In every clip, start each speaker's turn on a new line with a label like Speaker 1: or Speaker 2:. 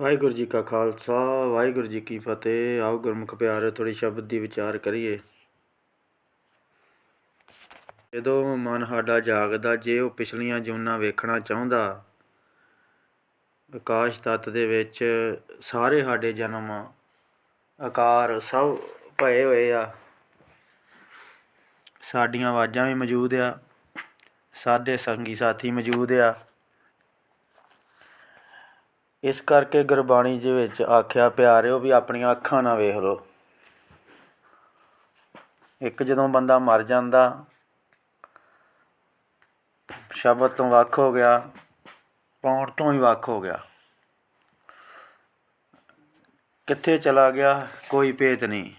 Speaker 1: ਵਾਹਿਗੁਰੂ ਜੀ ਕਾ ਖਾਲਸਾ, ਵਾਹਿਗੁਰੂ ਜੀ ਕੀ ਫਤਿਹ। ਆਓ ਗੁਰਮੁਖ ਪਿਆਰੇ ਥੋੜੀ ਸ਼ਬਦ ਦੀ ਵਿਚਾਰ ਕਰੀਏ। ਜਦੋਂ ਮਨ ਸਾਡਾ ਜਾਗਦਾ, ਜੇ ਉਹ ਪਿਛਲੀਆਂ ਜੂਨਾਂ ਵੇਖਣਾ ਚਾਹੁੰਦਾ, ਆਕਾਸ਼ ਤੱਤ ਦੇ ਵਿੱਚ ਸਾਰੇ ਸਾਡੇ ਜਨਮ ਆਕਾਰ ਸਭ ਭਏ ਹੋਏ ਆ। ਸਾਡੀਆਂ ਆਵਾਜ਼ਾਂ ਵੀ ਮੌਜੂਦ ਆ। ਸਾਡੇ ਸੰਗੀ ਸਾਥੀ ਮੌਜੂਦ ਆ। ਇਸ ਕਰਕੇ ਗੁਰਬਾਣੀ ਦੇ ਵਿੱਚ ਆਖਿਆ ਪਿਆਰਿਓ ਵੀ ਆਪਣੀਆਂ ਅੱਖਾਂ ਨਾਲ ਵੇਖ ਲਓ। ਇੱਕ ਜਦੋਂ ਬੰਦਾ ਮਰ ਜਾਂਦਾ, ਸ਼ਬਦ ਤੋਂ ਵੱਖ ਹੋ ਗਿਆ, ਪੌਣ ਤੋਂ ਹੀ ਵੱਖ ਹੋ ਗਿਆ। ਕਿੱਥੇ ਚਲਾ ਗਿਆ, ਕੋਈ ਭੇਤ ਨਹੀਂ।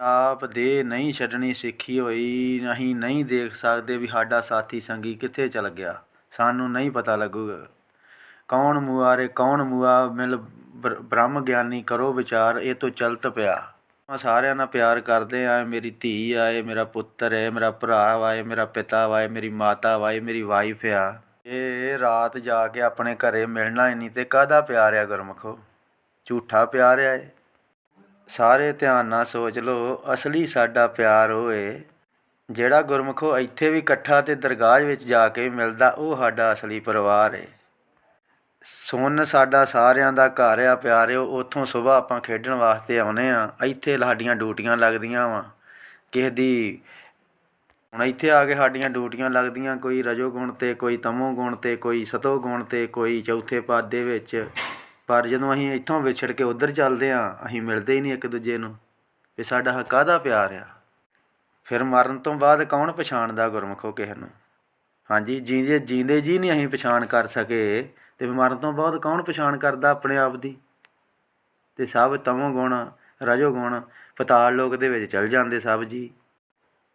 Speaker 1: ਆਪ ਦੇ ਨਹੀਂ ਛੱਡਣੀ ਸਿੱਖੀ ਹੋਈ ਨਹੀਂ ਨਹੀਂ ਦੇਖ ਸਕਦੇ ਵੀ ਸਾਡਾ ਸਾਥੀ ਸੰਗੀ ਕਿੱਥੇ ਚਲ ਗਿਆ। ਸਾਨੂੰ ਨਹੀਂ ਪਤਾ ਲੱਗੂਗਾ। ਕੌਣ ਮੁਆਰੇ, ਕੌਣ ਮੁਆ ਮਿਲ ਬ੍ਰ- ਬ੍ਰਹਮ ਗਿਆਨੀ ਕਰੋ ਵਿਚਾਰ, ਇਹ ਤੋਂ ਚਲਤ ਪਿਆ। ਮੈਂ ਸਾਰਿਆਂ ਨਾਲ ਪਿਆਰ ਕਰਦੇ ਆ ਮੇਰੀ ਧੀ ਆ, ਇਹ ਮੇਰਾ ਪੁੱਤਰ ਹੈ ਮੇਰਾ ਭਰਾ ਵਾ, ਇਹ ਮੇਰਾ ਪਿਤਾ ਵਾ, ਇਹ ਮੇਰੀ ਮਾਤਾ ਵਾ, ਇਹ ਮੇਰੀ ਵਾਈਫ ਆ। ਇਹ ਰਾਤ ਜਾ ਕੇ ਆਪਣੇ ਘਰੇ ਮਿਲਣਾ ਹੀ ਨਹੀਂ ਤੇ ਕਾਹਦਾ ਪਿਆਰ ਆ ਗੁਰਮਖੋ? ਝੂਠਾ ਪਿਆਰ ਆ ਇਹ। ਸਾਰੇ ਧਿਆਨ ਨਾਲ ਸੋਚ ਲਓ, ਅਸਲੀ ਸਾਡਾ ਪਿਆਰ ਹੋਏ ਜਿਹੜਾ ਗੁਰਮਖੋ ਇੱਥੇ ਵੀ ਇਕੱਠਾ ਤੇ ਦਰਗਾਹ ਵਿੱਚ ਜਾ ਕੇ ਮਿਲਦਾ, ਉਹ ਸਾਡਾ ਅਸਲੀ ਪਰਿਵਾਰ ਹੈ ਸੁਣ ਸਾਡਾ ਸਾਰਿਆਂ ਦਾ ਘਰ ਆ ਪਿਆਰਿਓ, ਉੱਥੋਂ ਸੁਬਾਹ ਆਪਾਂ ਖੇਡਣ ਵਾਸਤੇ ਆਉਨੇ ਆ। ਇੱਥੇ ਸਾਡੀਆਂ ਡਿਊਟੀਆਂ ਲੱਗਦੀਆਂ ਵਾ। ਕਿਸੇ ਦੀ ਹੁਣ ਇੱਥੇ ਆ ਕੇ ਸਾਡੀਆਂ ਡਿਊਟੀਆਂ ਲੱਗਦੀਆਂ, ਕੋਈ ਰਜੋ ਗੁਣ ਤੇ, ਕੋਈ ਤਮੋ ਗੁਣ ਤੇ, ਕੋਈ ਸਤੋ ਗੁਣ ਤੇ, ਕੋਈ ਚੌਥੇ ਪਦ ਦੇ ਵਿੱਚ। ਪਰ ਜਦੋਂ ਅਸੀਂ ਇੱਥੋਂ ਵਿਛੜ ਕੇ ਉੱਧਰ ਚੱਲਦੇ ਆ, ਅਸੀਂ ਮਿਲਦੇ ਹੀ ਨਹੀਂ ਇੱਕ ਦੂਜੇ ਨੂੰ। ਵੀ ਸਾਡਾ ਕਾਹਦਾ ਪਿਆਰ ਆ? ਫਿਰ ਮਰਨ ਤੋਂ ਬਾਅਦ ਕੌਣ ਪਛਾਣਦਾ ਗੁਰਮਖੋ ਕਿਸੇ ਨੂੰ? ਹਾਂਜੀ ਜੀਂਦੇ ਜੀਂਦੇ ਜੀ ਨਹੀਂ ਅਸੀਂ ਪਛਾਣ ਕਰ ਸਕੇ। ਤੇ ਮਰਨ ਤੋਂ ਬਾਅਦ ਕੌਣ ਪਛਾਣ ਕਰਦਾ ਆਪਣੇ ਆਪ ਦੀ? ਤੇ ਸਭ ਤਮੋ ਗੁਣ, ਰਜੋ ਗੁਣ, ਪਤਾਲ ਲੋਕ ਦੇ ਵਿੱਚ ਚਲ ਜਾਂਦੇ ਸਭ ਜੀ।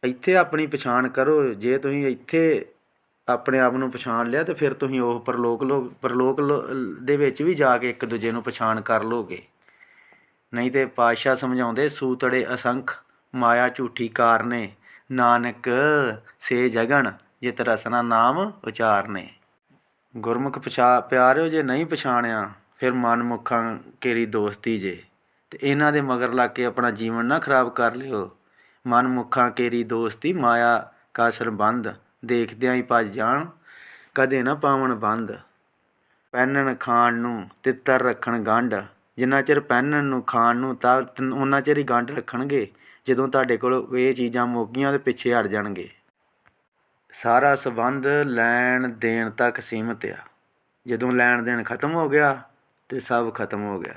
Speaker 1: ਇੱਥੇ ਆਪਣੀ ਪਛਾਣ ਕਰੋ, ਜੇ ਤੁਸੀਂ ਇੱਥੇ ਆਪਣੇ ਆਪ ਨੂੰ ਪਛਾਣ ਲਿਆ ਤੇ ਫਿਰ ਤੁਸੀਂ ਉਹ ਪਰਲੋਕ ਲੋਕ ਪਰਲੋਕ ਲੋ- ਦੇ ਵਿੱਚ ਵੀ ਜਾ ਕੇ ਇੱਕ ਦੂਜੇ ਨੂੰ ਪਛਾਣ ਕਰ ਲੋਗੇ। ਨਹੀਂ ਤੇ ਪਾਤਸ਼ਾਹ ਸਮਝਾਉਂਦੇ, ਸੂਤੜੇ ਅਸੰਖ, ਮਾਇਆ ਝੂਠੀ ਕਾਰਨੇ, ਨਾਨਕ ਸੇ ਜਗਣ, ਜਿਤ ਰਸਨਾ ਨਾਮ ਉਚਾਰਨੇ। ਗੁਰਮੁਖ ਪਛਾ, ਪਿਆਰਿਓ ਜੇ ਨਹੀਂ ਪਛਾਣਿਆ, ਫਿਰ ਮਨ ਮੁਖਾਂ ਕੇਰੀ ਦੋਸਤੀ ਜੇ। ਤੇ ਇਹਨਾਂ ਦੇ ਮਗਰ ਲੱਗ ਕੇ ਆਪਣਾ ਜੀਵਨ ਨਾ ਖਰਾਬ ਕਰ ਲਿਓ। ਮਨ ਮੁਖਾਂ ਕੇਰੀ ਦੋਸਤੀ ਮਾਇਆ ਕਾ ਸਰਬੰਧ, ਦੇਖਦਿਆਂ ਹੀ ਭੱਜ ਜਾਣ, ਕਦੇ ਨਾ ਪਾਵਣ ਬੰਦ। ਪਹਿਨਣ ਖਾਣ ਨੂੰ ਤਿੱਤਰ ਰੱਖਣ ਗੰਢ, ਜਿੰਨਾ ਚਿਰ ਪਹਿਨਣ ਨੂੰ ਖਾਣ ਨੂੰ ਤਾਂ ਉਹਨਾਂ ਚਿਰ ਹੀ ਗੰਢ ਰੱਖਣਗੇ, ਜਦੋਂ ਤੁਹਾਡੇ ਕੋਲ ਇਹ ਚੀਜ਼ਾਂ ਮੁੱਕ ਗਈਆਂ ਤੇ ਪਿੱਛੇ ਹਟ ਜਾਣਗੇ। ਸਾਰਾ ਸੰਬੰਧ ਲੈਣ ਦੇਣ ਤੱਕ ਸੀਮਿਤ ਆ। ਜਦੋਂ ਲੈਣ ਦੇਣ ਖਤਮ ਹੋ ਗਿਆ ਤੇ ਸਭ ਖਤਮ ਹੋ ਗਿਆ।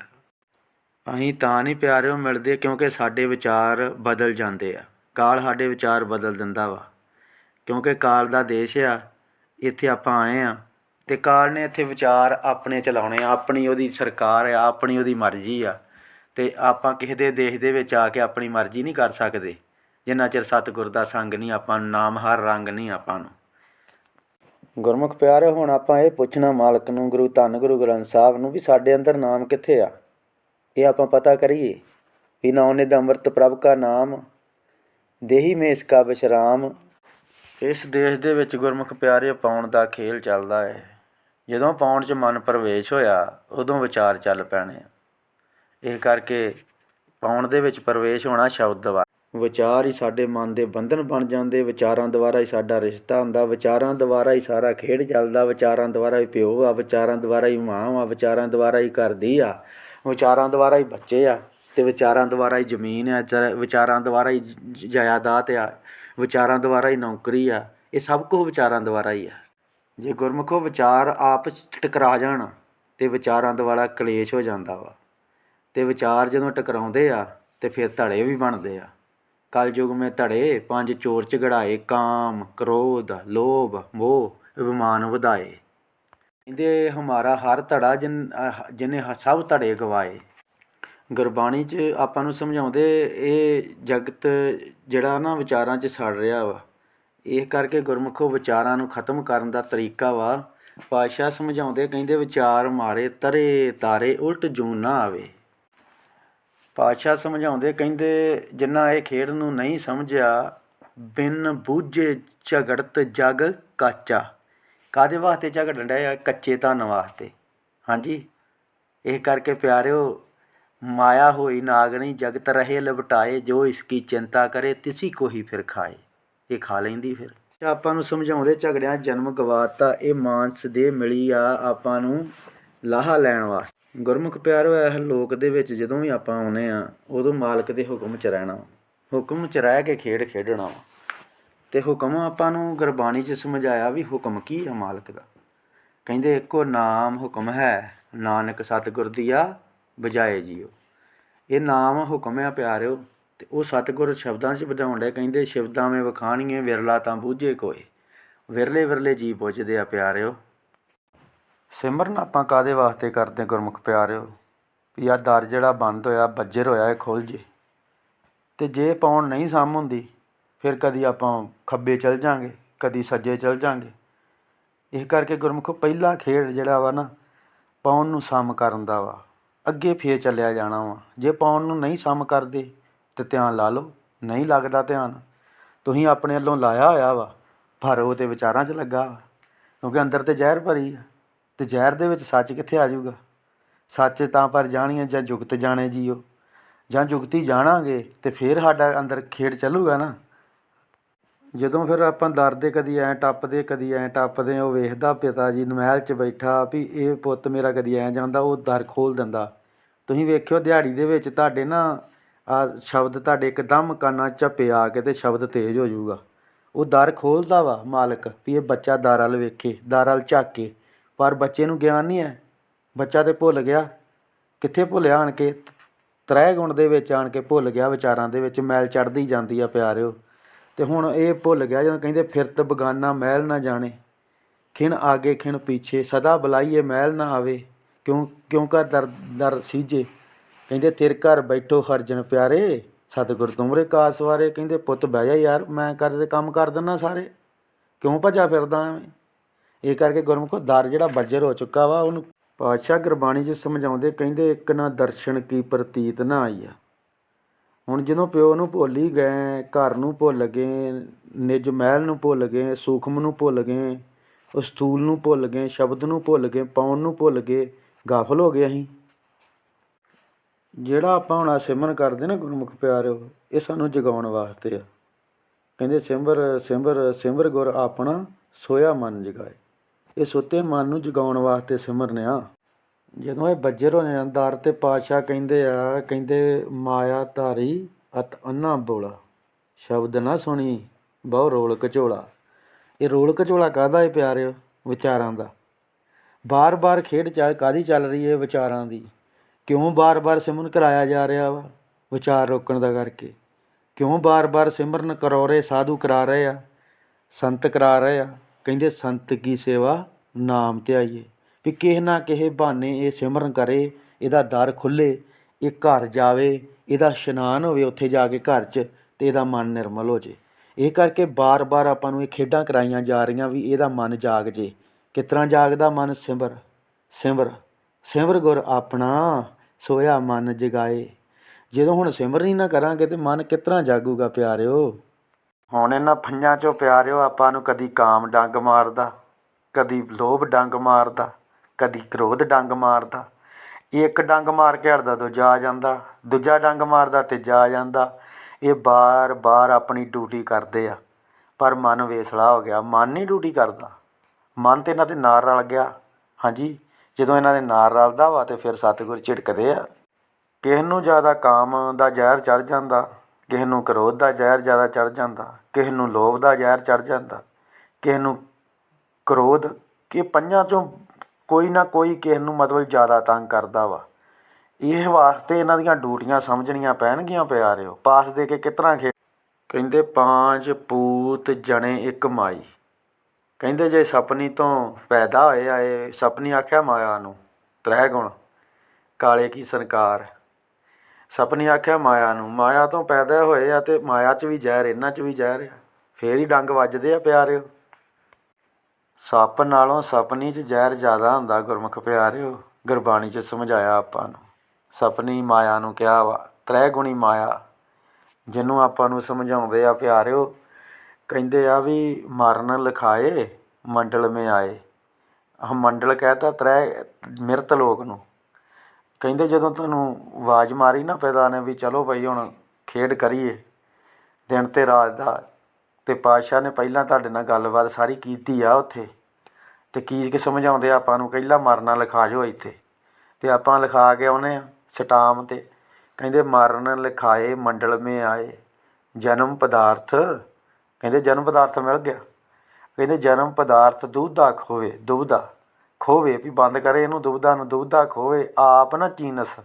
Speaker 1: ਅਸੀਂ ਤਾਂ ਨਹੀਂ ਪਿਆਰਿਓ ਮਿਲਦੇ ਕਿਉਂਕਿ ਸਾਡੇ ਵਿਚਾਰ ਬਦਲ ਜਾਂਦੇ ਆ। ਕਾਲ ਸਾਡੇ ਵਿਚਾਰ ਬਦਲ ਦਿੰਦਾ ਵਾ। ਕਿਉਂਕਿ ਕਾਲ ਦਾ ਦੇਸ਼ ਆ, ਇੱਥੇ ਆਪਾਂ ਆਏ ਆ ਤੇ ਕਾਲ ਨੇ ਇੱਥੇ ਵਿਚਾਰ ਆਪਣੇ ਚਲਾਉਣੇ ਆ, ਆਪਣੀ ਉਹਦੀ ਸਰਕਾਰ ਆ, ਆਪਣੀ ਉਹਦੀ ਮਰਜ਼ੀ ਆ। ਤੇ ਆਪਾਂ ਕਿਸੇ ਦੇ ਦੇਸ਼ ਦੇ ਵਿੱਚ ਆ ਕੇ ਆਪਣੀ ਮਰਜ਼ੀ ਨਹੀਂ ਕਰ ਸਕਦੇ। ਜਿੰਨਾ ਚਿਰ ਸਤਿਗੁਰ ਦਾ ਸੰਗ ਨਹੀਂ, ਆਪਾਂ ਨੂੰ ਨਾਮ ਹਰ ਰੰਗ ਨਹੀਂ ਆਪਾਂ ਨੂੰ। ਗੁਰਮੁਖ ਪਿਆਰੇ, ਹੁਣ ਆਪਾਂ ਇਹ ਪੁੱਛਣਾ ਮਾਲਕ ਨੂੰ, ਗੁਰੂ ਧੰਨ ਗੁਰੂ ਗ੍ਰੰਥ ਸਾਹਿਬ ਨੂੰ ਵੀ ਸਾਡੇ ਅੰਦਰ ਨਾਮ ਕਿੱਥੇ ਆ? ਇਹ ਆਪਾਂ ਪਤਾ ਕਰੀਏ। ਵੀ ਨਾ ਉਹਨੇ ਦਾ ਅੰਮ੍ਰਿਤ ਪ੍ਰਭ ਕਾ ਨਾਮ, ਦੇਹੀ ਮੇਂ ਇਸ ਕਾ ਵਿਸ਼ਰਾਮ। ਇਸ ਦੇਸ਼ ਦੇ ਵਿੱਚ ਗੁਰਮੁਖ ਪਿਆਰੇ, ਪਾਉਣ ਦਾ ਖੇਲ ਚੱਲਦਾ ਹੈ ਜਦੋਂ ਪਾਉਣ 'ਚ ਮਨ ਪ੍ਰਵੇਸ਼ ਹੋਇਆ, ਉਦੋਂ ਵਿਚਾਰ ਚੱਲ ਪੈਣੇ ਆ। ਇਹ ਕਰਕੇ ਪਾਉਣ ਦੇ ਵਿੱਚ ਪ੍ਰਵੇਸ਼ ਹੋਣਾ ਸ਼ਬਦ ਵਾ। ਵਿਚਾਰ ਹੀ ਸਾਡੇ ਮਨ ਦੇ ਬੰਧਨ ਬਣ ਜਾਂਦੇ ਵਿਚਾਰਾਂ ਦੁਆਰਾ ਹੀ ਸਾਡਾ ਰਿਸ਼ਤਾ ਹੁੰਦਾ ਵਿਚਾਰਾਂ ਦੁਆਰਾ ਹੀ ਸਾਰਾ ਖੇਡ ਚੱਲਦਾ ਵਿਚਾਰਾਂ ਦੁਆਰਾ ਹੀ ਪਿਓ ਆ ਵਿਚਾਰਾਂ ਦੁਆਰਾ ਹੀ ਮਾਂ ਆ ਵਿਚਾਰਾਂ ਦੁਆਰਾ ਹੀ ਘਰ ਦੀ ਆ ਵਿਚਾਰਾਂ ਦੁਆਰਾ ਹੀ ਬੱਚੇ ਆ ਤੇ ਵਿਚਾਰਾਂ ਦੁਆਰਾ ਹੀ ਜ਼ਮੀਨ ਆ ਚ- ਵਿਚਾਰਾਂ ਦੁਆਰਾ ਹੀ ਜਾਇਦਾਦ ਆ ਵਿਚਾਰਾਂ ਦੁਆਰਾ ਹੀ ਨੌਕਰੀ ਆ ਇਹ ਸਭ ਕੁਝ ਵਿਚਾਰਾਂ ਦੁਆਰਾ ਹੀ ਆ ਜੇ ਗੁਰਮੁਖੋ ਵਿਚਾਰ ਆਪਸ ਟਕਰਾ ਜਾਣ ਤੇ ਵਿਚਾਰਾਂ ਦੁਆਰਾ ਕਲੇਸ਼ ਹੋ ਜਾਂਦਾ ਵਾ ਤੇ ਵਿਚਾਰ ਜਦੋਂ ਟਕਰਾਉਂਦੇ ਆ ਤੇ ਫਿਰ ਧੜੇ ਵੀ ਬਣਦੇ ਆ ਕਲਯੁਗ ਮੇ ਧੜੇ ਪੰਜ ਚੋਰ ਝਗੜਾਏ ਕਾਮ, ਕ੍ਰੋਧ, ਲੋਭ, ਮੋਹ, ਅਭਿਮਾਨ ਵਧਾਏ। ਕਹਿੰਦੇ ਹਮਾਰਾ ਹਰ ਧੜਾ ਜਿਨ, ਅਹ ਜਿਹਨੇ ਸਭ ਧੜੇ ਗਵਾਏ। ਗੁਰਬਾਣੀ 'ਚ ਆਪਾਂ ਨੂੰ ਸਮਝਾਉਂਦੇ, ਇਹ ਜਗਤ ਜਿਹੜਾ ਨਾ ਵਿਚਾਰਾਂ 'ਚ ਸੜ ਰਿਹਾ ਵਾ। ਇਹ ਕਰਕੇ ਗੁਰਮੁਖੋ ਵਿਚਾਰਾਂ ਨੂੰ ਖਤਮ ਕਰਨ ਦਾ ਤਰੀਕਾ ਵਾ। ਪਾਤਸ਼ਾਹ ਸਮਝਾਉਂਦੇ, ਕਹਿੰਦੇ ਵਿਚਾਰ ਮਾਰੇ, ਤਰੇ ਤਾਰੇ ਉਲਟ ਜੂਨ ਨਾ ਆਵੇ। ਪਾਤਸ਼ਾਹ ਸਮਝਾਉਂਦੇ, ਕਹਿੰਦੇ, ਜਿੰਨਾ ਇਹ ਖੇਡ ਨੂੰ ਨਹੀਂ ਸਮਝਿਆ, ਬਿਨ ਬੂਝੇ ਝਗੜਤ ਜਗ ਕਾਚਾ। ਕਾਦੇ ਵਾਸਤੇ ਝਗੜਨ ਡਿਆ ਕੱਚੇ ਧਨ ਵਾਸਤੇ। ਹਾਂਜੀ? ਇਹ ਕਰਕੇ ਪਿਆਰਿਓ, ਮਾਇਆ ਹੋਈ ਨਾਗਣੀ ਜਗਤ ਰਹੇ ਲਵਟਾਏ ਜੋ ਇਸ ਕੀ ਚਿੰਤਾ ਕਰੇ, ਤਿਸੀ ਕੋ ਹੀ ਫਿਰ ਖਾਏ। ਇਹ ਖਾ ਲੈਂਦੀ ਫਿਰ। ਆਪਾਂ ਨੂੰ ਸਮਝਾਉਂਦੇ ਝਗੜਿਆਂ ਜਨਮ ਗਵਾਤਾ, ਇਹ ਮਾਨਸ ਦੇ ਮਿਲੀ ਆ ਆਪਾਂ ਨੂੰ ਲਾਹਾ ਲੈਣ ਵਾਸਤੇ। ਗੁਰਮੁਖ ਪਿਆਰਿਓ ਇਹ ਲੋਕ ਦੇ ਵਿੱਚ ਜਦੋਂ ਵੀ ਆਪਾਂ ਆਉਨੇ ਆ ਉਦੋਂ ਮਾਲਕ ਦੇ ਹੁਕਮ 'ਚ ਰਹਿਣਾ ਹੁਕਮ 'ਚ ਰਹਿ ਕੇ ਖੇਡ ਖੇਡਣਾ ਵਾ। ਤੇ ਹੁਕਮ ਆਪਾਂ ਨੂੰ ਗੁਰਬਾਣੀ 'ਚ ਸਮਝਾਇਆ ਵੀ ਹੁਕਮ ਕੀ ਹੈ ਮਾਲਕ ਦਾ। ਕਹਿੰਦੇ, ਇੱਕੋ ਨਾਮ ਹੁਕਮ ਹੈ, ਨਾਨਕ ਸਤਿਗੁਰ ਦੀਆ ਬਜਾਏ ਜੀਓ। ਇਹ ਨਾਮ ਹੁਕਮ ਹੈ ਪਿਆਰਿਓ, ਤੇ ਉਹ ਸਤਿਗੁਰ ਸ਼ਬਦਾਂ 'ਚ ਵਧਾਉਣ ਦੇ ਕਹਿੰਦੇ ਸ਼ਬਦਾਂ ਵਿੱਚ ਵਖਾਣੀਏ, ਵਿਰਲਾ ਤਾਂ ਬੂਝੇ ਕੋਏ। ਵਿਰਲੇ ਵਿਰਲੇ ਜੀ ਪੁੱਜਦੇ ਆ ਪਿਆਰਿਓ। ਸਿਮਰਨ, ਆਪਾਂ ਕਾਦੇ ਵਾਸਤੇ ਕਰਦੇ ਗੁਰਮੁਖ ਪਿਆਰਿਓ? ਵੀ ਆ ਦਰ ਜਿਹੜਾ ਬੰਦ ਹੋਇਆ, ਬੱਜਰ ਹੋਇਆ, ਇਹ ਖੁੱਲ ਜੇ। ਤੇ ਜੇ ਪਾਉਣ ਨਹੀਂ ਸਾਮ ਹੁੰਦੀ, ਫਿਰ ਕਦੀ ਆਪਾਂ ਖੱਬੇ ਚੱਲ ਜਾਾਂਗੇ, ਕਦੀ ਸੱਜੇ ਚਲ ਜਾਾਂਗੇ। ਇਹ ਕਰਕੇ ਗੁਰਮੁਖ ਪਹਿਲਾ ਖੇਡ ਜਿਹੜਾ ਵਾ ਨਾ, ਪਾਉਣ ਨੂੰ ਸਮ ਕਰਨ ਦਾ ਵਾ। ਅੱਗੇ ਫੇਰ ਚੱਲਿਆ ਜਾਣਾ ਵਾ। ਜੇ ਪਾਉਣ ਨੂੰ ਨਹੀਂ ਸਮ ਕਰਦੇ, ਤੇ ਧਿਆਨ ਲਾ ਲਓ, ਨਹੀਂ ਲੱਗਦਾ ਧਿਆਨ। ਤੁਸੀਂ ਆਪਣੇ ਵੱਲੋਂ ਲਾਇਆ ਹੋਇਆ ਵਾ, ਪਰ ਉਹ ਤੇ ਵਿਚਾਰਾਂ 'ਚ ਲੱਗਾ ਵਾ। ਕਿਉਂਕਿ ਅੰਦਰ ਤੇ ਜ਼ਹਿਰ ਭਰੀ ਆ। ਤੇ ਜ਼ਹਿਰ ਦੇ ਵਿੱਚ ਸੱਚ ਕਿੱਥੇ ਆ ਜਾਊਗਾ? ਸੱਚ ਤਾਂ ਪਰ ਜਾਣੀਏ ਜਾਂ ਜੁਗਤ ਜਾਣੇ ਜੀਓ। ਜਾਂ ਜੁਗਤੀ ਜਾਣਾਂਗੇ ਤੇ ਫਿਰ ਸਾਡਾ ਅੰਦਰ ਖੇਡ ਚੱਲੂਗਾ ਨਾ? ਜਦੋਂ ਫਿਰ ਆਪਾਂ ਡਰਦੇ ਕਦੀ ਐ ਟੱਪਦੇ, ਕਦੀ ਐ ਟੱਪਦੇ ਉਹ ਵੇਖਦਾ ਪਿਤਾ ਜੀ ਨਮਹਿਲ 'ਚ ਬੈਠਾ ਵੀ ਇਹ ਪੁੱਤ ਮੇਰਾ ਕਦੀ ਐ ਜਾਂਦਾ, ਉਹ ਦਰ ਖੋਲ ਦਿੰਦਾ। ਤੁਸੀਂ ਵੇਖਿਓ ਦਿਹਾੜੀ ਦੇ ਵਿੱਚ ਤੁਹਾਡੇ ਨਾ ਆ ਸ਼ਬਦ ਤੁਹਾਡੇ ਇੱਕਦਮ ਕੰਨਾਂ 'ਚ ਝੱਪੇ ਆ ਕੇ ਤੇ ਸ਼ਬਦ ਤੇਜ਼ ਹੋ ਜਾਊਗਾ। ਉਹ ਦਰ ਖੋਲਦਾ ਵਾ ਮਾਲਕ ਵੀ ਇਹ ਬੱਚਾ ਦਰ ਵੇਖੇ, ਦਰ ਵੱਲ ਝਾਕੇ। ਪਰ ਬੱਚੇ ਨੂੰ ਗਿਆਨ ਨਹੀਂ ਹੈ। ਬੱਚਾ ਤੇ ਭੁੱਲ ਗਿਆ। ਕਿੱਥੇ ਭੁੱਲਿਆ ਆਣ ਕੇ? ਤ੍ਰੈ ਗੁਣ ਦੇ ਵਿੱਚ ਆਣ ਕੇ ਭੁੱਲ ਗਿਆ ਵਿਚਾਰਾਂ ਦੇ ਵਿੱਚ, ਮੈਲ ਚੜਦੀ ਜਾਂਦੀ ਆ ਪਿਆਰਿਓ। ਤੇ ਹੁਣ ਇਹ ਭੁੱਲ ਗਿਆ ਜਦੋਂ ਕਹਿੰਦੇ ਫਿਰਤ ਬਗਾਨਾ ਮਹਿਲ ਨਾ ਜਾਣੇ। ਖਿਣ ਆਗੇ, ਖਿਣ ਪਿੱਛੇ, ਸਦਾ ਬੁਲਾਈਏ ਮਹਿਲ ਨਾ ਆਵੇ। ਕਿਉਂ ਕਿਉਂ ਕਰ ਦਰ ਦਰ ਸੀਜੇ? ਕਹਿੰਦੇ ਤੇਰੇ ਘਰ ਬੈਠੋ ਹਰਜਨ ਪਿਆਰੇ, ਸਤਿਗੁਰ ਤੁਮਰੇ ਕਾਸ ਵਾਰੇ। ਕਹਿੰਦੇ ਪੁੱਤ ਬਹਿ ਜਾ ਯਾਰ, ਮੈਂ ਕਰਦੇ ਕੰਮ ਕਰ ਦਿੰਨਾ ਸਾਰੇ। ਕਿਉਂ ਭੱਜਾ ਫਿਰਦਾ ਐਵੇਂ? ਇਹ ਕਰਕੇ ਗੁਰਮੁਖੋ ਦਰ ਜਿਹੜਾ ਬੱਜਰ ਹੋ ਚੁੱਕਾ ਵਾ, ਉਹਨੂੰ ਪਾਤਸ਼ਾਹ ਗੁਰਬਾਣੀ 'ਚ ਸਮਝਾਉਂਦੇ ਕਹਿੰਦੇ, ਇੱਕ ਨਾ ਦਰਸ਼ਨ ਕੀ ਪ੍ਰਤੀਤ ਨਾ ਆਈ ਆ ਹੁਣ ਜਦੋਂ ਪਿਓ ਨੂੰ ਭੁੱਲ ਹੀ ਗਏ, ਘਰ ਨੂੰ ਭੁੱਲ ਗਏ, ਨਿਜ ਮਹਿਲ ਨੂੰ ਭੁੱਲ ਗਏ, ਸੂਖਮ ਨੂੰ ਭੁੱਲ ਗਏ, ਉਹ ਸਤੂਲ ਨੂੰ ਭੁੱਲ ਗਏ, ਸ਼ਬਦ ਨੂੰ ਭੁੱਲ ਗਏ, ਪਾਉਣ ਨੂੰ ਭੁੱਲ ਗਏ, ਗਾਫਲ ਹੋ ਗਏ ਅਸੀਂ। ਜਿਹੜਾ ਆਪਾਂ ਹੁਣ ਸਿਮਰਨ ਕਰਦੇ ਨਾ ਗੁਰਮੁਖ ਪਿਆਰਿਓ, ਇਹ ਸਾਨੂੰ ਜਗਾਉਣ ਵਾਸਤੇ ਆ। ਕਹਿੰਦੇ, ਸਿਮਰ ਸਿਮਰ ਸਿਮਰ ਗੁਰ ਆਪਣਾ ਸੋਇਆ ਮਨ ਜਗਾਏ। ਇਹ ਸੁੱਤੇ ਮਨ ਨੂੰ ਜਗਾਉਣ ਵਾਸਤੇ ਸਿਮਰਨ ਆ। ਜਦੋਂ ਇਹ ਬੱਜਰ ਹੋ ਜਾਂਦਾ ਤੇ ਪਾਤਸ਼ਾਹ ਕਹਿੰਦੇ ਆ, ਕਹਿੰਦੇ, ਮਾਇਆ ਧਾਰੀ ਅਤ ਅੰਨਾ ਬੋਲਾ। ਸ਼ਬਦ ਨਾ ਸੁਣੀ, ਬਹੁ ਰੋਲ ਕਚੋਲਾ। ਇਹ ਰੋਲ ਕਚੋਲਾ ਕਾਹਦਾ ਹੈ ਪਿਆਰਿਓ? ਵਿਚਾਰਾਂ ਦਾ। ਬਾਰ-ਬਾਰ ਖੇਡ ਚੱਲ ਕਾਦੀ ਚੱਲ ਰਹੀ ਹੈ ਵਿਚਾਰਾਂ ਦੀ? ਕਿਉਂ ਬਾਰ-ਬਾਰ ਸਿਮਰਨ ਕਰਾਇਆ ਜਾ ਰਿਹਾ ਵਾ ਵਿਚਾਰ ਰੋਕਣ ਦਾ ਕਰਕੇ? ਕਿਉਂ ਬਾਰ-ਬਾਰ ਸਿਮਰਨ ਕਰੋ ਰਹੇ ਸਾਧੂ ਕਰਾ ਰਹੇ ਆ, ਸੰਤ ਕਰਾ ਰਹੇ ਆ? ਕਹਿੰਦੇ, ਸੰਤ ਕੀ ਸੇਵਾ? ਨਾਮ ਧਿਆਈਏ ਵੀ ਕਿਸੇ ਨਾ ਕਿਸੇ ਬਹਾਨੇ ਇਹ ਸਿਮਰਨ ਕਰੇ, ਇਹਦਾ ਦਰ ਖੁੱਲੇ, ਇਹ ਘਰ ਜਾਵੇ, ਇਹਦਾ ਇਸ਼ਨਾਨ ਹੋਵੇ ਉੱਥੇ ਜਾ ਕੇ ਘਰ 'ਚ ਤੇ ਇਹਦਾ ਮਨ ਨਿਰਮਲ ਹੋ ਜੇ। ਇਹ ਕਰਕੇ ਬਾਰ-ਬਾਰ ਆਪਾਂ ਨੂੰ ਇਹ ਖੇਡਾਂ ਕਰਾਈਆਂ ਜਾ ਰਹੀਆਂ ਵੀ ਇਹਦਾ ਮਨ ਜਾਗ ਜੇ। ਕਿਸ ਤਰ੍ਹਾਂ ਜਾਗਦਾ ਮਨ? ਸਿਮਰ ਸਿਮਰ ਸਿਮਰ ਗੁਰ ਆਪਣਾ ਸੋਇਆ ਮਨ ਜਗਾਏ। ਜਦੋਂ ਹੁਣ ਸਿਮਰਨ ਹੀ ਨਾ ਕਰਾਂਗੇ ਤੇ ਮਨ ਕਿਸ ਤਰ੍ਹਾਂ ਜਾਗੂਗਾ ਪਿਆਰਿਓ? ਹੁਣ ਇਹਨਾਂ ਫੰਜਾਂ ਚੋਂ ਪਿਆਰਿਓ, ਆਪਾਂ ਨੂੰ ਕਦੀ ਕਾਮ ਡੰਗ ਮਾਰਦਾ, ਕਦੀ ਲੋਭ ਡੰਗ ਮਾਰਦਾ, ਕਦੀ ਕ੍ਰੋਧ ਡੰਗ ਮਾਰਦਾ। ਇੱਕ ਡੰਗ ਮਾਰ ਕੇ ਹਟਦਾ, ਦੂਜਾ ਆ ਜਾਂਦਾ। ਦੂਜਾ ਡੰਗ ਮਾਰਦਾ ਤੀਜਾ ਆ ਜਾਂਦਾ। ਇਹ ਬਾਰ-ਬਾਰ ਆਪਣੀ ਡਿਊਟੀ ਕਰਦੇ ਆ। ਪਰ ਮਨ ਵੇਸਲਾ ਹੋ ਗਿਆ। ਮਨ ਨਹੀਂ ਡਿਊਟੀ ਕਰਦਾ। ਮਨ ਤੇ ਇਹਨਾਂ ਦੇ ਨਾਲ ਰਲ ਗਿਆ। ਹਾਂਜੀ, ਜਦੋਂ ਇਹਨਾਂ ਦੇ ਨਾਲ ਰਲਦਾ ਵਾ ਤੇ ਫਿਰ ਸਤਿਗੁਰ ਝਿੜਕਦੇ ਆ। ਕਿਸੇ ਨੂੰ ਜ਼ਿਆਦਾ ਕਾਮ ਦਾ ਜ਼ਹਿਰ ਚੜ ਜਾਂਦਾ ਕਿਸੇ ਨੂੰ ਕ੍ਰੋਧ ਦਾ ਜ਼ਹਿਰ ਜ਼ਿਆਦਾ ਚੜ੍ਹ ਜਾਂਦਾ, ਕਿਸੇ ਨੂੰ ਲੋਭ ਦਾ ਜ਼ਹਿਰ ਚੜ੍ਹ ਜਾਂਦਾ, ਕਿਸੇ ਨੂੰ ਕ੍ਰੋਧ, ਕਿ ਪੰਜਾਂ ਚੋਂ ਕੋਈ ਨਾ ਕੋਈ ਕਿਸੇ ਨੂੰ ਮਤਲਬ ਜ਼ਿਆਦਾ ਤੰਗ ਕਰਦਾ ਵਾ। ਇਹ ਵਾਸਤੇ ਇਹਨਾਂ ਦੀਆਂ ਡਿਊਟੀਆਂ ਸਮਝਣੀਆਂ ਪੈਣਗੀਆਂ ਪਿਆਰਿਓ। ਪਾਸ ਦੇ ਕੇ ਕਿਤਨਾ ਖੇ ਕਹਿੰਦੇ ਪੰਜ ਪੂਤ ਜਣੇ ਇੱਕ ਮਾਈ। ਕਹਿੰਦੇ ਜੇ ਸਪਨੀ ਤੋਂ ਪੈਦਾ ਹੋਏ ਆਏ ਸਪਨੀ ਆਖਿਆ ਮਾਇਆ ਨੂੰ ਤ੍ਰਹਿ ਗੁਣ, ਕਾਲੇ ਕੀ ਸਰਕਾਰ ਸਪਨੀ ਆਖਿਆ, ਮਾਇਆ ਨੂੰ। ਮਾਇਆ ਤੋਂ ਪੈਦਾ ਹੋਏ ਆ ਤੇ ਮਾਇਆ 'ਚ ਵੀ ਜ਼ਹਿਰ, ਇਹਨਾਂ 'ਚ ਵੀ ਜ਼ਹਿਰ ਆ। ਫੇਰ ਹੀ ਡੰਗ ਵੱਜਦੇ ਆ ਪਿਆਰਿਓ। ਸੱਪ ਨਾਲੋਂ ਸਪਨੀ 'ਚ ਜ਼ਹਿਰ ਜ਼ਿਆਦਾ ਹੁੰਦਾ, ਗੁਰਮੁਖ ਪਿਆਰਿਓ। ਗੁਰਬਾਣੀ 'ਚ ਸਮਝਾਇਆ ਆਪਾਂ ਨੂੰ। ਸਪਨੀ ਮਾਇਆ ਨੂੰ ਕਿਹਾ ਵਾ ਤ੍ਰੈ ਗੁਣੀ ਮਾਇਆ। ਜਿਹਨੂੰ ਆਪਾਂ ਨੂੰ ਸਮਝਾਉਂਦੇ ਆ ਪਿਆਰਿਓ, ਕਹਿੰਦੇ ਆ ਵੀ ਮਰਨ ਲਿਖਾਏ, ਮੰਡਲ ਮੇ ਆਏ। ਆਹ ਮੰਡਲ ਕਹਤਾ ਤ੍ਰੈ, ਮਿਰਤ ਲੋਕ ਨੂੰ। ਕਹਿੰਦੇ ਜਦੋਂ ਤੁਹਾਨੂੰ ਆਵਾਜ਼ ਮਾਰੀ ਨਾ ਪਿਤਾ ਨੇ ਵੀ ਚਲੋ ਬਈ ਹੁਣ ਖੇਡ ਕਰੀਏ, ਦਿਨ ਅਤੇ ਰਾਤ ਦਾ ਅਤੇ ਪਾਤਸ਼ਾਹ ਨੇ ਪਹਿਲਾਂ ਤੁਹਾਡੇ ਨਾਲ ਗੱਲਬਾਤ ਸਾਰੀ ਕੀਤੀ ਆ ਉੱਥੇ। ਅਤੇ ਕੀ ਕਿ ਸਮਝਾਉਂਦੇ ਆ ਆਪਾਂ ਨੂੰ, ਕਹਿੰਦਾ ਮਰਨਾ ਲਿਖਾ ਜੋ ਇੱਥੇ। ਅਤੇ ਆਪਾਂ ਲਿਖਾ ਕੇ ਆਉਨੇ ਆ ਸਟਾਮ ਤੇ, ਕਹਿੰਦੇ ਮਰਨ ਲਿਖਾਏ ਮੰਡਲ ਮੇ ਆਏ, ਜਨਮ ਪਦਾਰਥ, ਕਹਿੰਦੇ ਜਨਮ ਪਦਾਰਥ ਮਿਲ ਗਿਆ। ਕਹਿੰਦੇ ਜਨਮ ਪਦਾਰਥ ਦੁੱਧ ਦਾ ਹੋਵੇ ਦੁੱਧ ਦਾ। ਖੋਵੇ ਵੀ ਬੰਦ ਕਰੇ, ਇਹਨੂੰ ਦੁਬਦਾ ਨੂੰ ਦੁਬਦਾ ਖੋਵੇ, ਆਪ ਨਾ ਚੀਨਸ।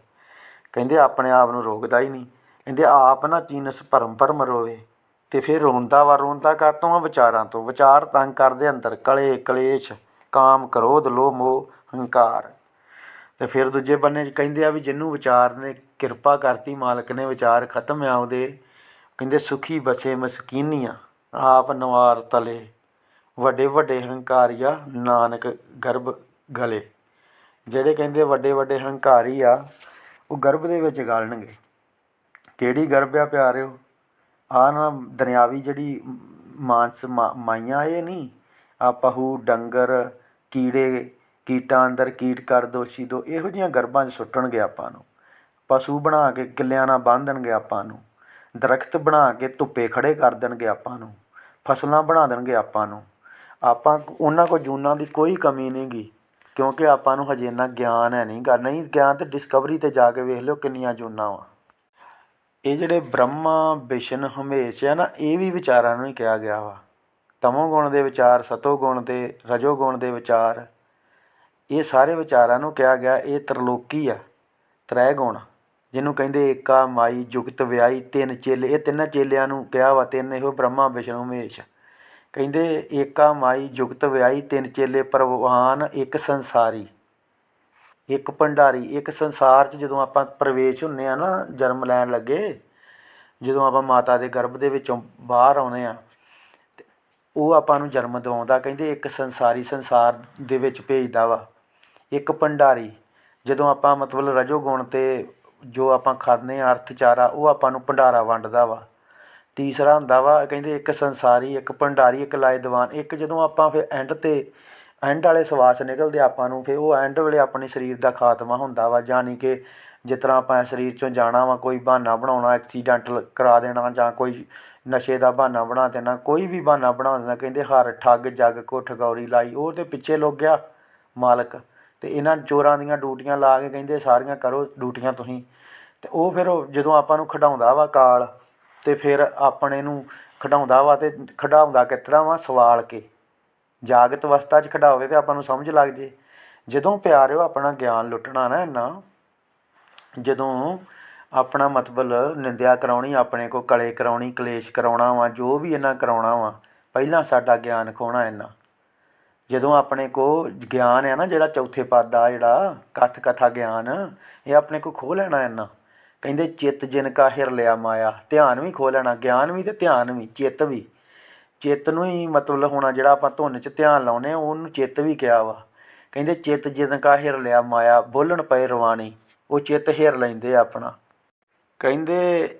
Speaker 1: ਕਹਿੰਦੇ ਆਪਣੇ ਆਪ ਨੂੰ ਰੋਕਦਾ ਹੀ ਨਹੀਂ। ਕਹਿੰਦੇ ਆਪ ਨਾ ਚੀਨਸ ਭਰਮ ਭਰਮ ਰੋਵੇ ਤੇ ਫਿਰ ਰੋਂਦਾ ਵਾ, ਰੋਂਦਾ ਕਾਤੋਂ ਆ? ਵਿਚਾਰਾਂ ਤੋਂ। ਵਿਚਾਰ ਤੰਗ ਕਰਦੇ ਅੰਦਰ, ਕਲੇ, ਕਲੇਸ਼, ਕਾਮ, ਕ੍ਰੋਧ, ਲੋਭ, ਮੋਹ, ਹੰਕਾਰ। ਤੇ ਫਿਰ ਦੂਜੇ ਬੰਨੇ ਕਹਿੰਦੇ ਆ ਵੀ ਜਿਹਨੂੰ ਵਿਚਾਰ ਨੇ ਕਿਰਪਾ ਕਰਤੀ, ਮਾਲਕ ਨੇ ਵਿਚਾਰ ਖਤਮ ਆਉਂਦੇ ਕਹਿੰਦੇ ਸੁਖੀ ਬਸੇ ਮਸਕੀਨੀਆਂ, ਆਪ ਨਵਾਰ ਤਲੇ। ਵੱਡੇ ਵੱਡੇ ਹੰਕਾਰੀਆ, ਨਾਨਕ ਗਰਭ ਗਲੇ। ਜਿਹੜੇ ਕਹਿੰਦੇ ਵੱਡੇ ਵੱਡੇ ਹੰਕਾਰੀ ਆ, ਉਹ ਗਰਭ ਦੇ ਵਿੱਚ ਗਾਲਣਗੇ। ਕਿਹੜੀ ਗਰਭ ਆ ਪਿਆਰਿਓ? ਆ ਨਾ ਦੁਨਿਆਵੀ ਜਿਹੜੀ ਮਾਨਸ ਮਾ- ਮਾਈਆਂ ਇਹ ਨਹੀਂ ਆ ਪਹੂ ਡੰਗਰ, ਕੀੜੇ, ਕੀਟਾਂ ਅੰਦਰ ਕੀਟ ਕਰ ਦੋਸ਼ੀ ਦੋ, ਇਹੋ ਜਿਹੀਆਂ ਗਰਭਾਂ 'ਚ ਸੁੱਟਣਗੇ ਆਪਾਂ ਨੂੰ। ਪਸ਼ੂ ਬਣਾ ਕੇ ਕਿੱਲਿਆਂ ਨਾਲ ਬੰਨ੍ਹ ਦੇਣਗੇ ਆਪਾਂ ਨੂੰ। ਦਰਖਤ ਬਣਾ ਕੇ ਧੁੱਪੇ ਖੜੇ ਕਰ ਦੇਣਗੇ ਆਪਾਂ ਨੂੰ। ਫਸਲਾਂ ਬਣਾ ਦੇਣਗੇ ਆਪਾਂ ਨੂੰ। ਆਪਾਂ ਉਹਨਾਂ ਕੋਲ ਜੂਨਾਂ ਦੀ ਕੋਈ ਕਮੀ ਨਹੀਂਗੀ ਕਿਉਂਕਿ ਆਪਾਂ ਨੂੰ ਹਜੇ ਇੰਨਾ ਗਿਆਨ ਹੈ ਨਹੀਂ ਗਾ ਨਹੀਂ, ਗਿਆਨ ਤੇ ਡਿਸਕਵਰੀ ਤੇ ਜਾ ਕੇ ਵੇਖ ਲਿਓ ਕਿੰਨੀਆਂ ਜੂਨਾਂ ਵਾ। ਇਹ ਜਿਹੜੇ ਬ੍ਰਹਮਾ, ਵਿਸ਼ਨ, ਹਮੇਸ਼ ਹੈ ਨਾ, ਇਹ ਵੀ ਵਿਚਾਰਾਂ ਨੂੰ ਹੀ ਕਿਹਾ ਗਿਆ ਵਾ। ਤਮੋ ਗੁਣ ਦੇ ਵਿਚਾਰ, ਸਤੋ ਗੁਣ ਦੇ, ਰਜੋ ਗੁਣ ਦੇ ਵਿਚਾਰ, ਇਹ ਸਾਰੇ ਵਿਚਾਰਾਂ ਨੂੰ ਕਿਹਾ ਗਿਆ, ਇਹ ਤਰਲੋਕੀ ਆ, ਤ੍ਰੈ ਗੁਣ, ਜਿਹਨੂੰ ਕਹਿੰਦੇ ਏਕਾ, ਮਾਈ, ਜੁਗਤ, ਵਿਆਹੀ, ਤਿੰਨ ਚੇਲੇ, ਇਹ ਤਿੰਨਾਂ ਚੇਲਿਆਂ ਨੂੰ ਕਿਹਾ ਵਾ, ਤਿੰਨ ਇਹੋ ਬ੍ਰਹਮਾ, ਵਿਸ਼ਨੂੰ ਮਹੇਸ਼ ਕਹਿੰਦੇ, ਏਕਾ ਮਾਈ ਜੁਗਤ ਵਿਆਹੀ, ਤਿੰਨ ਚੇਲੇ ਪ੍ਰਵਾਨ, ਇੱਕ ਸੰਸਾਰੀ। ਇੱਕ ਭੰਡਾਰੀ। ਇੱਕ ਸੰਸਾਰ 'ਚ ਜਦੋਂ ਆਪਾਂ ਪ੍ਰਵੇਸ਼ ਹੁੰਨੇ ਆ ਨਾ, ਜਨਮ ਲੈਣ ਲੱਗੇ, ਜਦੋਂ ਆਪਾਂ ਮਾਤਾ ਦੇ ਗਰਭ ਦੇ ਵਿੱਚੋਂ ਬਾਹਰ ਆਉਨੇ ਆ ਉਹ ਆਪਾਂ ਨੂੰ ਜਨਮ ਦਿਵਾਉਂਦਾ, ਕਹਿੰਦੇ, ਇੱਕ ਸੰਸਾਰੀ ਸੰਸਾਰ ਦੇ ਵਿੱਚ ਭੇਜਦਾ ਵਾ। ਇੱਕ ਭੰਡਾਰੀ। ਜਦੋਂ ਆਪਾਂ ਮਤਲਬ ਰਜੋ ਗੁਣ ਤੇ ਜੋ ਆਪਾਂ ਖਾਂਦੇ ਆ, ਅਰਥਚਾਰਾ, ਉਹ ਆਪਾਂ ਨੂੰ ਭੰਡਾਰਾ ਵੰਡਦਾ ਵਾ। ਤੀਸਰਾ ਹੁੰਦਾ ਵਾ ਕਹਿੰਦੇ ਇੱਕ ਸੰਸਾਰੀ, ਇੱਕ ਭੰਡਾਰੀ, ਇੱਕ ਲਾਇਦਵਾਨ, ਇੱਕ ਜਦੋਂ ਆਪਾਂ ਫਿਰ ਐਂਡ ਤੇ ਐਂਡ ਵਾਲੇ ਸਵਾਸ ਨਿਕਲਦੇ ਆਪਾਂ ਨੂੰ, ਫਿਰ ਉਹ ਐਂਡ ਵੇਲੇ ਆਪਣੇ ਸਰੀਰ ਦਾ ਖਾਤਮਾ ਹੁੰਦਾ ਵਾ ਯਾਨੀ ਕਿ ਜਿਸ ਤਰ੍ਹਾਂ ਆਪਾਂ ਸਰੀਰ ਚੋਂ ਜਾਣਾ ਵਾ, ਕੋਈ ਬਹਾਨਾ ਬਣਾਉਣਾ ਐਕਸੀਡੈਂਟ ਕਰਾ ਦੇਣਾ ਜਾਂ ਕੋਈ ਨਸ਼ੇ ਦਾ ਬਹਾਨਾ ਬਣਾ ਦੇਣਾ, ਕੋਈ ਵੀ ਬਹਾਨਾ ਬਣਾ ਦੇਣਾ ਕਹਿੰਦੇ ਹਰ ਠੱਗ, ਜੱਗ ਕੋ ਠਗੌਰੀ ਲਾਈ, ਉਹ ਤੇ ਪਿੱਛੇ ਲੁੱਕ ਗਿਆ ਮਾਲਕ, ਤੇ ਇਹਨਾਂ ਚੋਰਾਂ ਦੀਆਂ ਡਿਊਟੀਆਂ ਲਾ ਕੇ ਕਹਿੰਦੇ ਸਾਰੀਆਂ ਕਰੋ ਡਿਊਟੀਆਂ ਤੁਸੀਂ, ਤੇ ਉਹ ਫਿਰ ਉਹ ਜਦੋਂ ਆਪਾਂ ਨੂੰ ਖਡਾਉਂਦਾ ਵਾ ਕਾਲ ਅਤੇ ਫਿਰ ਆਪਣੇ ਨੂੰ ਖਿਡਾਉਂਦਾ ਵਾ ਅਤੇ ਖਿਡਾਉਂਦਾ ਕਿਸ ਤਰ੍ਹਾਂ ਵਾ? ਸਵਾਲ ਕੇ। ਜਾਗਤ ਅਵਸਥਾ 'ਚ ਖਿਡਾਓਗੇ ਤਾਂ ਆਪਾਂ ਨੂੰ ਸਮਝ ਲੱਗ ਜੇ। ਜਦੋਂ ਪਿਆਰਿਓ ਆਪਣਾ ਗਿਆਨ ਲੁੱਟਣਾ ਨਾ ਇੰਨਾ, ਜਦੋਂ ਆਪਣਾ ਮਤਲਬ ਨਿੰਦਿਆ ਕਰਾਉਣੀ, ਆਪਣੇ ਕੋ ਕਲੇ ਕਰਾਉਣੀ, ਕਲੇਸ਼ ਕਰਾਉਣਾ ਵਾ, ਜੋ ਵੀ ਇਹਨਾਂ ਕਰਾਉਣਾ ਵਾ, ਪਹਿਲਾਂ ਸਾਡਾ ਗਿਆਨ ਖੋਣਾ ਇਹਨਾਂ ਜਦੋਂ ਆਪਣੇ ਕੋ ਗਿਆਨ ਹੈ ਨਾ ਜਿਹੜਾ ਚੌਥੇ ਪਦ ਦਾ ਜਿਹੜਾ ਕਥ ਕਥਾ ਗਿਆਨ, ਇਹ ਆਪਣੇ ਕੋ ਖੋ ਲੈਣਾ ਇਹਨਾਂ ਕਹਿੰਦੇ ਚਿੱਤ ਜਿਨ ਕਾ ਹਿਰ ਲਿਆ ਮਾਇਆ, ਧਿਆਨ ਵੀ ਖੋ ਲੈਣਾ, ਗਿਆਨ ਵੀ ਤੇ ਧਿਆਨ ਵੀ, ਚਿੱਤ ਵੀ। ਚਿੱਤ ਨੂੰ ਹੀ ਮਤਲਬ ਹੋਣਾ ਜਿਹੜਾ ਆਪਾਂ ਧੁਨ 'ਚ ਧਿਆਨ ਲਾਉਨੇ ਆ ਉਹਨੂੰ ਚਿੱਤ ਵੀ ਕਿਹਾ ਵਾ। ਕਹਿੰਦੇ ਚਿੱਤ ਜਿਨ ਕਾ ਹਿਰ ਲਿਆ ਮਾਇਆ, ਬੋਲਣ ਪਏ ਰਵਾਣੀ ਉਹ ਚਿੱਤ ਹਿਰ ਲੈਂਦੇ ਆਪਣਾ। ਕਹਿੰਦੇ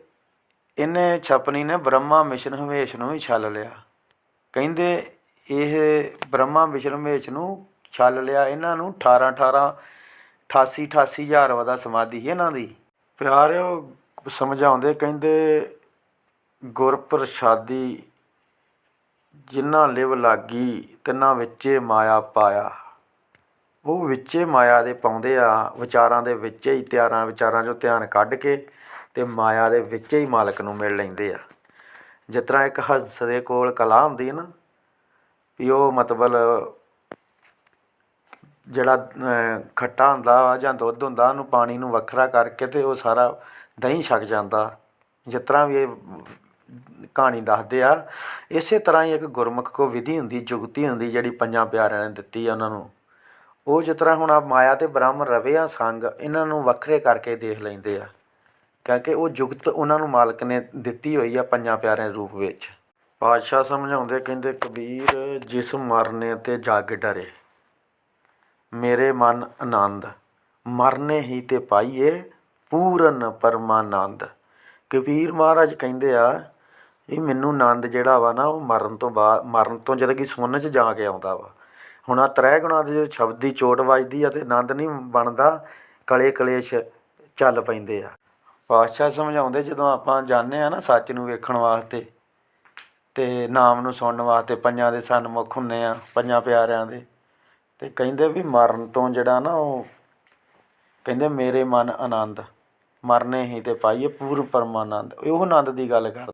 Speaker 1: ਇਹਨੇ ਛਪਨੀ ਨੇ ਬ੍ਰਹਮਾ, ਮਿਸ਼ਨ, ਹਮੇਸ਼ ਨੂੰ ਹੀ ਛਲ ਲਿਆ। ਕਹਿੰਦੇ ਇਹ ਬ੍ਰਹਮਾ, ਮਿਸ਼ਨ, ਹਮੇਸ਼ ਨੂੰ ਛਲ ਲਿਆ। ਇਹਨਾਂ ਨੂੰ 18 18 88 88 ਹਜ਼ਾਰ ਵਦਾ ਸਮਾਧੀ ਸੀ ਇਹਨਾਂ ਦੀ। ਪਿਆਰਿਓ ਸਮਝਾਉਂਦੇ, ਕਹਿੰਦੇ ਗੁਰ ਪ੍ਰਸਾਦੀ ਜਿਨ੍ਹਾਂ ਲਿਵ ਲਾਗੀ, ਤਿੰਨਾਂ ਵਿੱਚੇ ਮਾਇਆ ਪਾਇਆ। ਉਹ ਵਿੱਚੇ ਮਾਇਆ ਦੇ ਪਾਉਂਦੇ ਆ, ਵਿਚਾਰਾਂ ਦੇ ਵਿੱਚ ਹੀ ਤਿਆਰਾਂ, ਵਿਚਾਰਾਂ 'ਚੋਂ ਧਿਆਨ ਕੱਢ ਕੇ ਤੇ ਮਾਇਆ ਦੇ ਵਿੱਚ ਹੀ ਮਾਲਕ ਨੂੰ ਮਿਲ ਲੈਂਦੇ ਆ। ਜਿਸ ਤਰ੍ਹਾਂ ਇੱਕ ਹੰਸ ਦੇ ਕੋਲ ਕਲਾ ਹੁੰਦੀ ਹੈ ਨਾ, ਵੀ ਉਹ ਮਤਲਬ ਜਿਹੜਾ ਖੱਟਾ ਹੁੰਦਾ ਵਾ ਜਾਂ ਦੁੱਧ ਹੁੰਦਾ, ਉਹਨੂੰ ਪਾਣੀ ਨੂੰ ਵੱਖਰਾ ਕਰਕੇ ਅਤੇ ਉਹ ਸਾਰਾ ਦਹੀਂ ਛਕ ਜਾਂਦਾ। ਜਿਸ ਤਰ੍ਹਾਂ ਵੀ ਇਹ ਕਹਾਣੀ ਦੱਸਦੇ ਆ, ਇਸੇ ਤਰ੍ਹਾਂ ਹੀ ਇੱਕ ਗੁਰਮੁਖ ਕੋ ਵਿਧੀ ਹੁੰਦੀ, ਜੁਗਤੀ ਹੁੰਦੀ, ਜਿਹੜੀ ਪੰਜਾਂ ਪਿਆਰਿਆਂ ਨੇ ਦਿੱਤੀ ਆ ਉਹਨਾਂ ਨੂੰ। ਉਹ ਜਿਸ ਤਰ੍ਹਾਂ ਹੁਣ ਆ ਮਾਇਆ ਤੇ ਬ੍ਰਹਮ ਰਵੇ ਆ ਸੰਗ, ਇਹਨਾਂ ਨੂੰ ਵੱਖਰੇ ਕਰਕੇ ਦੇਖ ਲੈਂਦੇ ਆ। ਕਿਉਂਕਿ ਉਹ ਜੁਗਤ ਉਹਨਾਂ ਨੂੰ ਮਾਲਕ ਨੇ ਦਿੱਤੀ ਹੋਈ ਆ ਪੰਜਾਂ ਪਿਆਰਿਆਂ ਦੇ ਰੂਪ ਵਿੱਚ। ਪਾਤਸ਼ਾਹ ਸਮਝਾਉਂਦੇ, ਕਹਿੰਦੇ, ਕਬੀਰ, ਜਿਸ ਮਰਨੇ ਤੇ ਜਗ ਡਰੇ। ਮੇਰੇ ਮਨ ਆਨੰਦ। ਮਰਨੇ ਹੀ ਤੇ ਪਾਈਏ ਪੂਰਨ ਪਰਮਾਨੰਦ। ਕਬੀਰ ਮਹਾਰਾਜ ਕਹਿੰਦੇ ਆ ਵੀ ਮੈਨੂੰ ਆਨੰਦ ਜਿਹੜਾ ਵਾ ਨਾ ਉਹ ਮਰਨ ਤੋਂ ਬਾਅਦ ਮਰਨ ਤੋਂ ਜਦ ਕਿ ਸੁਣਨ ਚ ਜਾ ਕੇ ਆਉਂਦਾ ਵਾ। ਹੁਣ ਆ ਤ੍ਰੈ ਗੁਣਾਂ ਦੇ ਜਦੋਂ ਸ਼ਬਦ ਦੀ ਚੋਟ ਵੱਜਦੀ ਆ ਤੇ ਆਨੰਦ ਨਹੀਂ ਬਣਦਾ, ਕਲੇ ਕਲੇਸ਼ ਚੱਲ ਪੈਂਦੇ ਆ। ਪਾਤਸ਼ਾਹ ਸਮਝਾਉਂਦੇ ਜਦੋਂ ਆਪਾਂ ਜਾਂਦੇ ਆ ਨਾ ਸੱਚ ਨੂੰ ਵੇਖਣ ਵਾਸਤੇ ਤੇ ਨਾਮ ਨੂੰ ਸੁਣਨ ਵਾਸਤੇ ਪੰਜਾਂ ਦੇ ਸਨਮੁਖ ਹੁੰਨੇ ਆ, ਪੰਜਾਂ ਪਿਆਰਿਆਂ ਦੇ। ਅਤੇ ਕਹਿੰਦੇ ਵੀ ਮਰਨ ਤੋਂ ਜਿਹੜਾ ਨਾ ਉਹ ਕਹਿੰਦੇ ਮੇਰੇ ਮਨ ਆਨੰਦ, ਮਰਨੇ ਹੀ ਤੇ ਪਾਈਏ ਪੂਰਨ ਪਰਮਾਨੰਦ। ਉਹ ਆਨੰਦ ਦੀ ਗੱਲ ਕਰਦਾ।